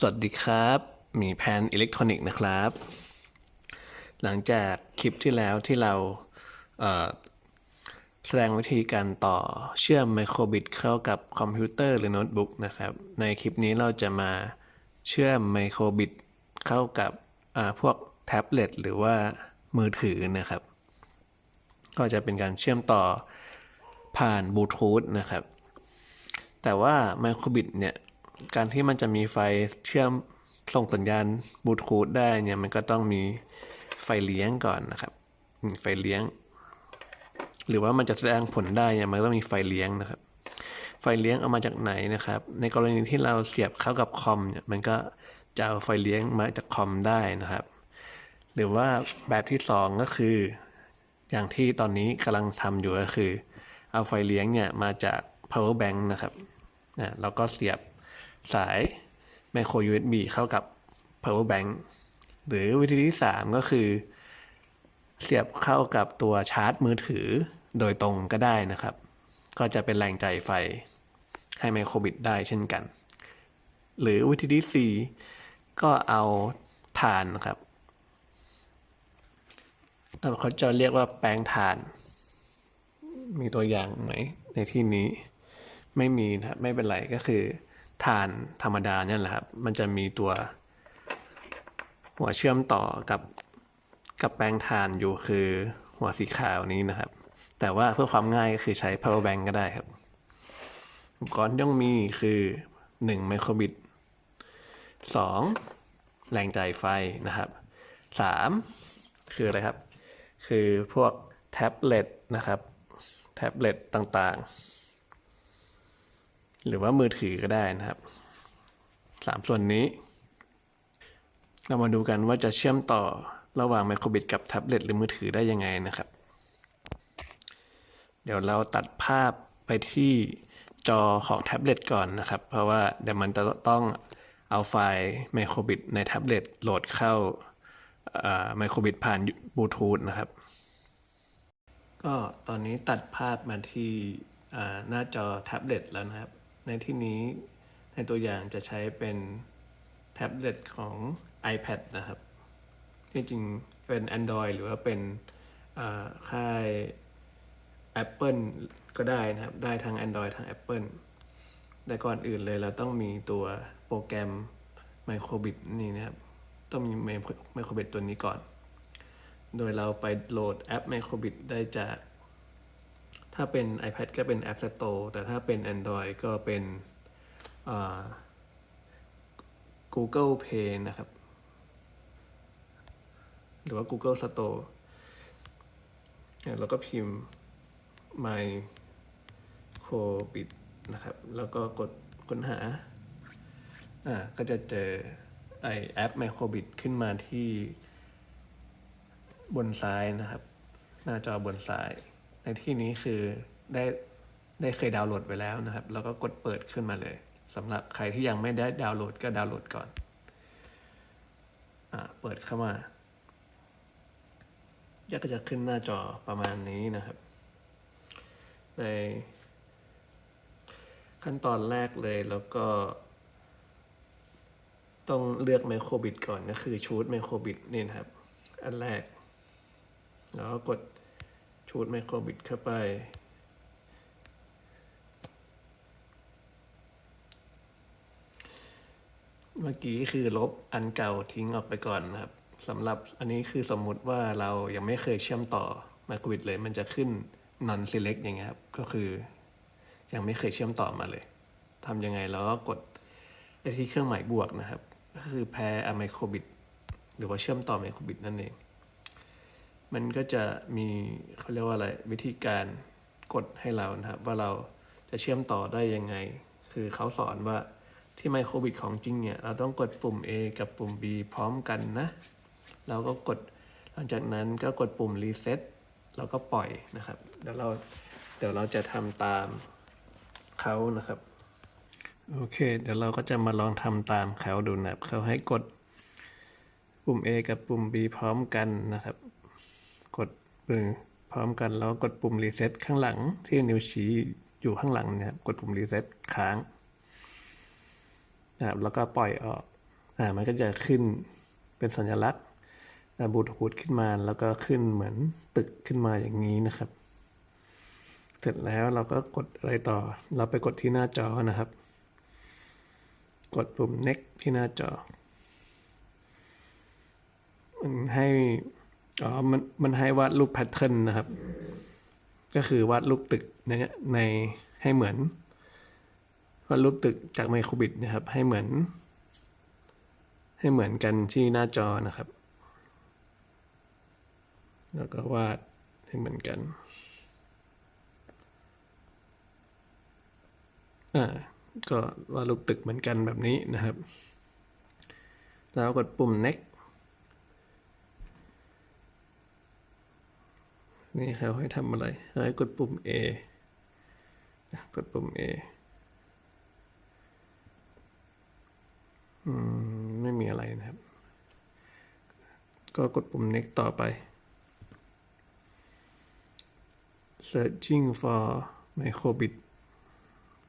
สวัสดีครับ มีแพนอิเล็กทรอนิกส์นะครับ หลังจากคลิปที่แล้วที่เราเแสดงวิธีการต่อเชื่อมไมโครบิตเข้ากับคอมพิวเตอร์หรือโน้ตบุ๊กนะครับ ในคลิปนี้เราจะมาเชื่อมไมโครบิตเข้ากับพวกแท็บเล็ตหรือว่ามือถือนะครับ ก็จะเป็นการเชื่อมต่อผ่านบลูทูธนะครับ แต่ว่าไมโครบิตเนี่ย การที่มันจะมีไฟเชื่อมส่งสัญญาณบลูทูธได้เนี่ยมันก็ต้องมีไฟเลี้ยงก่อนนะครับไฟเลี้ยง หรือว่ามันจะแสดงผลได้เนี่ยมันต้องมีไฟเลี้ยงนะครับ ไฟเลี้ยงเอามาจากไหนนะครับ ในกรณีที่เราเสียบเข้ากับคอมเนี่ยมันก็จะเอาไฟเลี้ยงมาจากคอมได้นะครับ หรือว่าแบบที่สองก็คือ อย่างที่ตอนนี้กำลังทำอยู่ก็คือ เอาไฟเลี้ยงเนี่ยมาจาก power bank นะครับอะแล้วก็เสียบ สาย micro USB เข้ากับ power bank หรือวิธีที่สามก็คือ เสียบเข้ากับตัวชาร์จมือถือโดยตรงก็ได้นะครับ ก็จะเป็นแรงจ่ายไฟให้ไมโครบิตได้เช่นกัน หรือวิธีที่สี่ก็เอาถ่านนะครับเอ่อเขาจะเรียกว่าแปลงถ่าน มีตัวอย่างไหมในที่นี้ไม่มีนะไม่เป็นไรก็คือ ถ่านธรรมดาเนี่ยแหละครับ มันจะมีตัวหัวเชื่อมต่อกับกับแปลงถ่านอยู่คือหัวสีขาวนี้นะครับ แต่ว่าเพื่อความง่ายก็คือใช้ power bank ก็ได้ครับอุปกรณ์ที่ต้องมีคือ 1 ไมโครบิต 2 แรงจ่ายไฟนะครับ 3 คืออะไรครับ คือพวกแท็บเล็ตนะครับ แท็บเล็ตต่างๆ หรือว่ามือถือก็ได้นะครับสามส่วนนี้ เรามาดูกันว่าจะเชื่อมต่อระหว่างไมโครบิตกับแท็บเล็ตหรือมือถือได้ยังไงนะครับ เดี๋ยวเราตัดภาพไปที่จอของแท็บเล็ตก่อนนะครับ เพราะว่าเดี๋ยวมันจะต้องเอาไฟล์ไมโครบิตในแท็บเล็ตโหลดเข้าไมโครบิตผ่านบลูทูธนะครับ ก็ตอนนี้ตัดภาพมาที่หน้าจอแท็บเล็ตแล้วนะครับ ในที่นี้ในตัวอย่างจะใช้เป็นแท็บเล็ตของ iPad นะครับ ที่จริงเป็น Android หรือว่าเป็นอ่าค่าย Apple ก็ได้นะครับ ได้ทั้ง Android ทั้ง Apple แต่ก่อนอื่นเลยเราต้องมีตัวโปรแกรม Microbit นี่นะครับ ต้องมี Microbit ตัวนี้ก่อน โดยเราไปโหลดแอป Microbit ได้จาก ถ้าเป็น iPad ก็เป็น App Store แต่ถ้าเป็น Android ก็เป็น Google Play นะครับ หรือว่า Google Store เนี่ยเราก็พิมพ์ Microbit นะครับ แล้วก็กดค้นหา อ่า ก็จะเจอไอแอป Microbit ขึ้นมาที่บนซ้ายนะครับ หน้าจอบนซ้าย ในที่นี้คือได้ได้เคยดาวน์โหลดไปแล้วนะครับ แล้วก็กดเปิดขึ้นมาเลยสำหรับใครที่ยังไม่ได้ดาวน์โหลดก็ดาวน์โหลดก่อนอ่าเปิดเข้ามาก็จะขึ้นหน้าจอประมาณนี้นะครับ ในขั้นตอนแรกเลยแล้วก็ ต้องเลือกไมโครบิตก่อนก็คือชูดไมโครบิตนี่นะครับ อันแรก แล้วก็กด ชูดไมโครบิตเข้าไป เมื่อกี้คือลบอันเก่าทิ้งออกไปก่อนนะครับสำหรับอันนี้คือสมมุติว่าเรายังไม่เคยเชื่อมต่อไมโครบิตเลยมันจะขึ้น non select อย่างเงี้ยครับ ก็คือยังไม่เคยเชื่อมต่อมาเลยทำยังไงเราก็กดไปที่เครื่องหมายบวกนะครับ ก็คือแพร์ไมโครบิตหรือว่าเชื่อมต่อไมโครบิตนั่นเอง มันก็จะมีเขาเรียกว่าอะไรวิธีการกดให้เรานะครับ ว่าเราจะเชื่อมต่อได้ยังไง คือเขาสอนว่าที่ไมโครบิตของจริงเนี่ยเราต้องกดปุ่ม A กับปุ่ม B พร้อมกันนะ เราก็กดหลังจากนั้นก็กดปุ่ม reset แล้วก็ปล่อยนะครับเดี๋ยวเราเดี๋ยวเราจะทำตามเขานะครับโอเค เดี๋ยวเราก็จะมาลองทำตามเขาดูนะครับเขาให้กดปุ่ม A กับปุ่ม B พร้อมกันนะครับ กดมือพร้อมกันแล้วกดปุ่ม reset ข้างหลังที่นิ้วชี้อยู่ข้างหลังเนี่ยครับกดปุ่ม reset ค้างนะครับแล้วก็ปล่อยออกอ่ามันก็จะขึ้นเป็นสัญลักษณ์บูทูธขึ้นมาแล้วก็ขึ้นเหมือนตึกขึ้นมาอย่างนี้นะครับ เสร็จแล้วเราก็กดอะไรต่อ เราไปกดที่หน้าจอนะครับ กดปุ่ม next ที่หน้าจอ มันให้ อ๋อ มันมันให้วาดรูปแพทเทิร์นนะครับ ก็คือวาดรูปตึกในในให้เหมือนวาดรูปตึกจากไมโครบิตนะครับ ให้เหมือน ให้เหมือนกันที่หน้าจอนะครับ แล้วก็วาดให้เหมือนกันอ่าก็วาดรูปตึกเหมือนกันแบบนี้นะครับ แล้วกดปุ่ม next นี่เขาให้ทำอะไรให้กดปุ่ม A กดปุ่ม A อืม ไม่มีอะไรนะครับ ก็กดปุ่ม next ต่อไป searching for microbit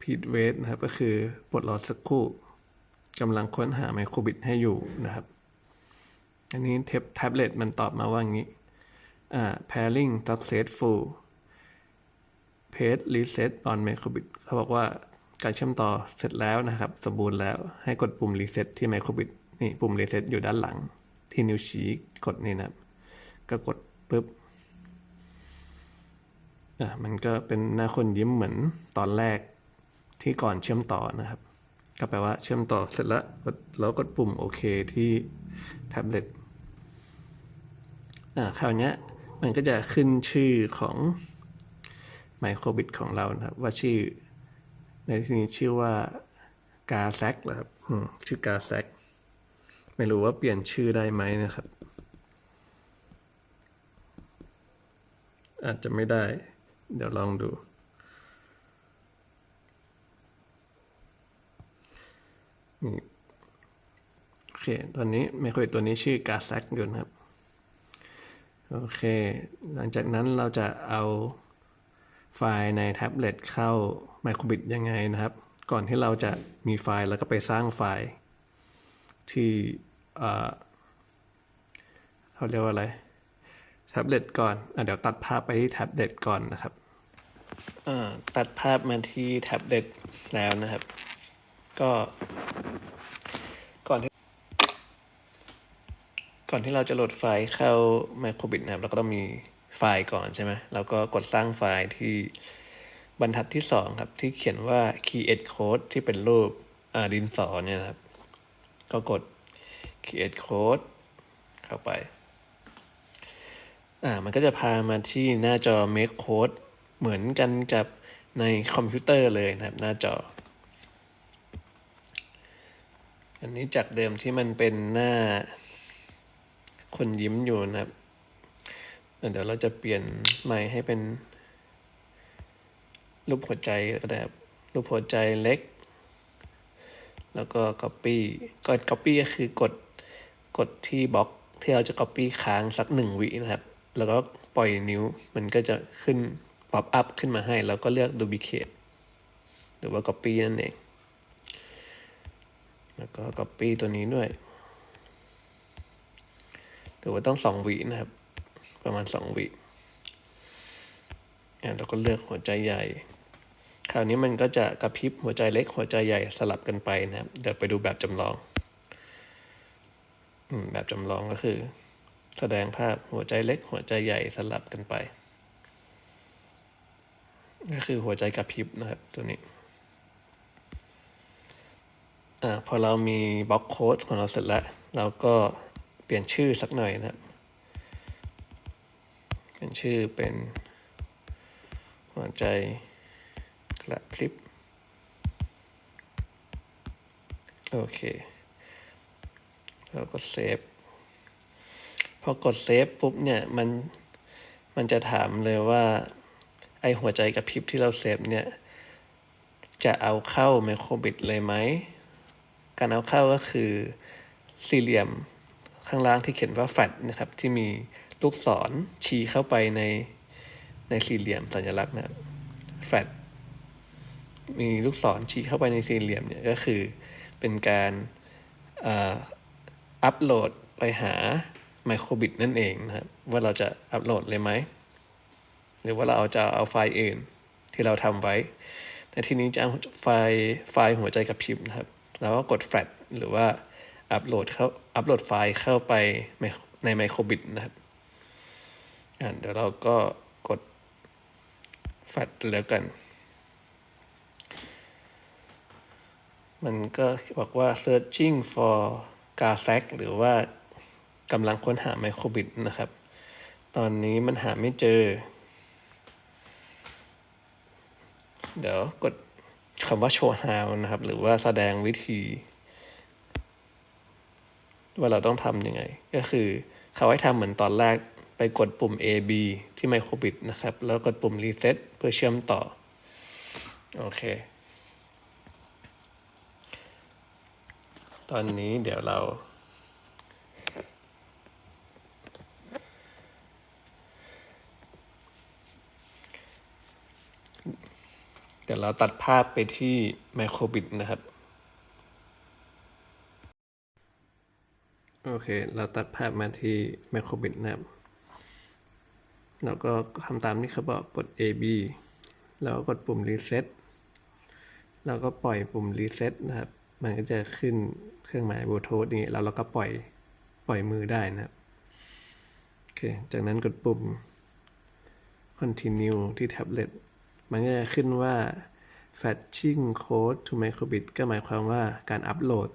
pit weight นะครับ ก็คือปลดรอสักครู่กำลังค้นหาไมโครบิตให้อยู่นะครับ อันนี้เทปแท็บเล็ตมันตอบมาว่างี้ อ่า pairing successful page reset on microbit เขาบอกว่าการเชื่อมต่อเสร็จแล้วนะครับ สมบูรณ์แล้วให้กดปุ่ม reset ที่ microbit นี่ปุ่ม reset อยู่ด้านหลัง ที่นิ้วชี้กดนี่นะครับ ก็กดปุ๊บอะมันก็เป็นหน้าคนยิ้มเหมือนตอนแรกที่ก่อนเชื่อมต่อนะครับ ก็แปลว่าเชื่อมต่อเสร็จแล้วกดแล้วกดปุ่มโอเคที่แท็บเล็ตอ่าคราวเนี้ย มันก็จะขึ้นชื่อของไมโครบิตของเรานะครับ ว่าชื่อ ในที่นี้ชื่อว่ากาแซกนะครับชื่อกาแซกไม่รู้ว่าเปลี่ยนชื่อได้ไหมนะครับ อาจจะไม่ได้ เดี๋ยวลองดูโอเค ตอนนี้ไมโครบิตตัวนี้ชื่อกาแซกอยู่นะครับ โอเค หลังจากนั้นเราจะเอาไฟล์ในแท็บเล็ตเข้า Microbit ยังไงนะครับ ก่อนที่เราจะมีไฟล์แล้วก็ไปสร้างไฟล์ ที่เขาเรียกว่าอะไร แท็บเล็ตก่อนอเดี๋ยวตัดภาพไปที่แท็บเล็ตก่อนนะครับอ่าตัดภาพมาที่แท็บเล็ตแล้วนะครับ ก็อนที่ ก่อนที่เราจะโหลดไฟล์เข้า Microbit นะครับเราก็ต้องมีไฟล์ก่อนใช่ไหมเราก็กดสร้างไฟล์ที่บรรทัดที่สองครับ ที่เขียนว่า create code ที่เป็นรูปอ่าดินสอเนี่ยครับ ก็กด create code เข้าไปอ่ามันก็จะพามาที่หน้าจอ make code เหมือนกันกับในคอมพิวเตอร์เลยนะครับ หน้าจอ อันนี้จากเดิมที่มันเป็นหน้า คนยิ้มอยู่นะครับ เดี๋ยวเราจะเปลี่ยนใหม่ให้เป็นรูปหัวใจก็ได้รับรูปหัวใจเล็ก แล้วก็ copy ก็ copy ก็คือกดกดที่บล็อกที่เราจะ copy ค้างสักหนึ่งวินะครับ แล้วก็ปล่อยนิ้วมันก็จะขึ้น pop up ขึ้นมาให้ แล้วก็เลือก duplicate หรือว่า copy นั่นเอง แล้วก็ copy ตัวนี้ด้วย รือว่าต้องสองวินะครับ ประมาณสองวิอ่าเราก็เลือกหัวใจใหญ่ คราวนี้มันก็จะกระพริบหัวใจเล็กหัวใจใหญ่สลับกันไปนะครับ เดี๋ยวไปดูแบบจำลองอืแบบจำลองก็คือ แสดงภาพหัวใจเล็ก หัวใจใหญ่สลับกันไป ก็คือหัวใจกระพริบนะครับตัวนี้อ่าพอเรามีบล็อกโค้ดของเราเสร็จแล้ว เราก็ เปลี่ยนชื่อสักหน่อยนะเปลี่ยนชื่อเป็นหัวใจกระพริบโอเคแล้วก็เซฟพอกดเซฟปุ๊บเนี่ยมันมันจะถามเลยว่า ไอหัวใจกระพริบที่เราเซฟเนี่ย จะเอาเข้าไมโครบิตเลยไหม การเอาเข้าก็คือสี่เหลี่ยม ข้างล่างที่เขียนว่าแฟดนะครับ ที่มีลูกศรชี้เข้าไปในในสี่เหลี่ยมสัญลักษณ์นะแฟดมีลูกศรชี้เข้าไปในสี่เหลี่ยมเนี่ยก็คือเป็นการอัปโหลดไปหาไมโครบิตนั่นเองนะครับว่าเราจะอัปโหลดเลยไหม หรือว่าเราเอาจะเอาไฟล์อื่นที่เราทำไว้ แต่ทีนี้จะเอาไฟล์ไฟล์หัวใจกับพริบนะครับเราก็กดแฟลชหรือว่า อัปโหลดเข้าอัปโหลดไฟล์เข้าไปในไมโครบิตนะครับอ่าเดี๋ยวเราก็กดแฟลชแล้วกัน มันก็บอกว่า searching for g a s a c หรือว่ากำลังค้นหาไมโครบิตนะครับ ตอนนี้มันหาไม่เจอ เดี๋ยวกดคำว่า show how นะครับ หรือว่าแสดงวิธี ว่าเราต้องทำยังไง ก็คือเขาให้ทำเหมือนตอนแรกไปกดปุ่ม A B ที่ไมโครบิตนะครับ แล้วกดปุ่ม reset เพื่อเชื่อมต่อ โอเค ตอนนี้เดี๋ยวเรา เดี๋ยวเราตัดภาพไปที่ไมโครบิตนะครับ โอ เค เราตัดภาพมาที่ไมโครบิตนะครับเราก็ทำตามที่เขาบอกกด A B แล้วก็กดปุ่ม reset แล้วก็ปล่อยปุ่ม reset นะครับ มันก็จะขึ้นเครื่องหมายบูทูธนี้แล้วเราก็ปล่อยปล่อยมือได้นะครับ โอเค จากนั้นกดปุ่ม continue ที่แท็บเล็ต มันก็จะขึ้นว่า fetching code to microbit ก็หมายความว่าการอัปโหลด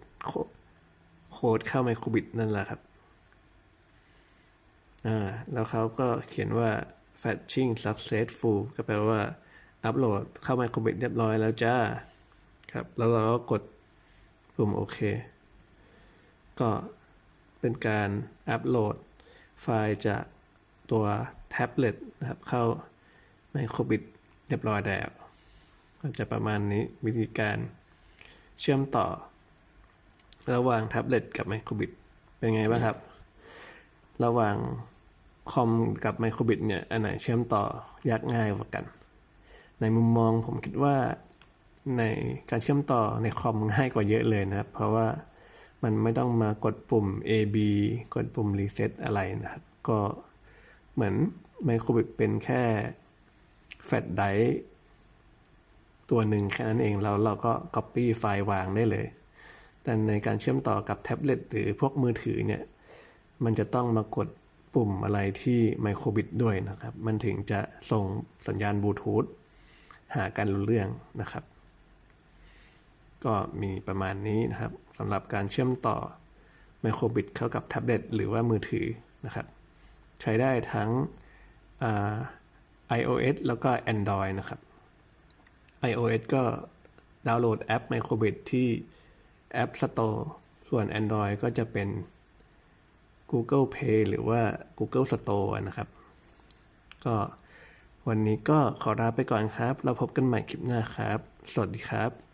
ค้ดเข้า microbit นั่นแหละครับ อ่า แล้วเขาก็เขียนว่า fetching successful ก็แปลว่า อัปโหลดเข้า microbit เรียบร้อยแล้วจ้า ครับ แล้วเราก็กดปุ่มโอเค ก็เป็นการอัปโหลดไฟล์จากตัวแท็บเล็ตนะครับ เข้า Microbit เรียบร้อยแล้วก็จะประมาณนี้วิธีการเชื่อมต่อ ระหว่างแท็บเล็ตกับ Microbit เป็นไงบ้างครับ ระหว่างคอมกับ Microbit เนี่ยอันไหนเชื่อมต่อยากง่ายกว่ากัน ในมุมมองผมคิดว่าในการเชื่อมต่อในคอมง่ายกว่าเยอะเลยนะครับ เพราะว่ามันไม่ต้องมากดปุ่ม A B กดปุ่ม reset อะไรนะครับ ก็เหมือน Microbit เป็นแค่แฟลชไดรฟ์ตัวหนึ่งแค่นั้นเองแล้วเราก็ Copy ไฟล์วางได้เลย แต่ในการเชื่อมต่อกับแท็บเล็ตหรือพวกมือถือเนี่ยมันจะต้องมากดปุ่มอะไรที่ไมโครบิตด้วยนะครับ มันถึงจะส่งสัญญาณบลูทูธหากันรู้เรื่องนะครับ ก็มีประมาณนี้นะครับสำหรับการเชื่อมต่อไมโครบิตเข้ากับแท็บเล็ตหรือว่ามือถือนะครับ ใช้ได้ทั้ง iOS แล้วก็ Android นะครับ iOS ก็ดาวน์โหลดแอป Microbit ที่ แอป Store ส่วน Android ก็จะเป็น Google Play หรือว่า Google Store นะครับ ก็วันนี้ก็ขอลาไปก่อนครับ เราพบกันใหม่คลิปหน้าครับ สวัสดีครับ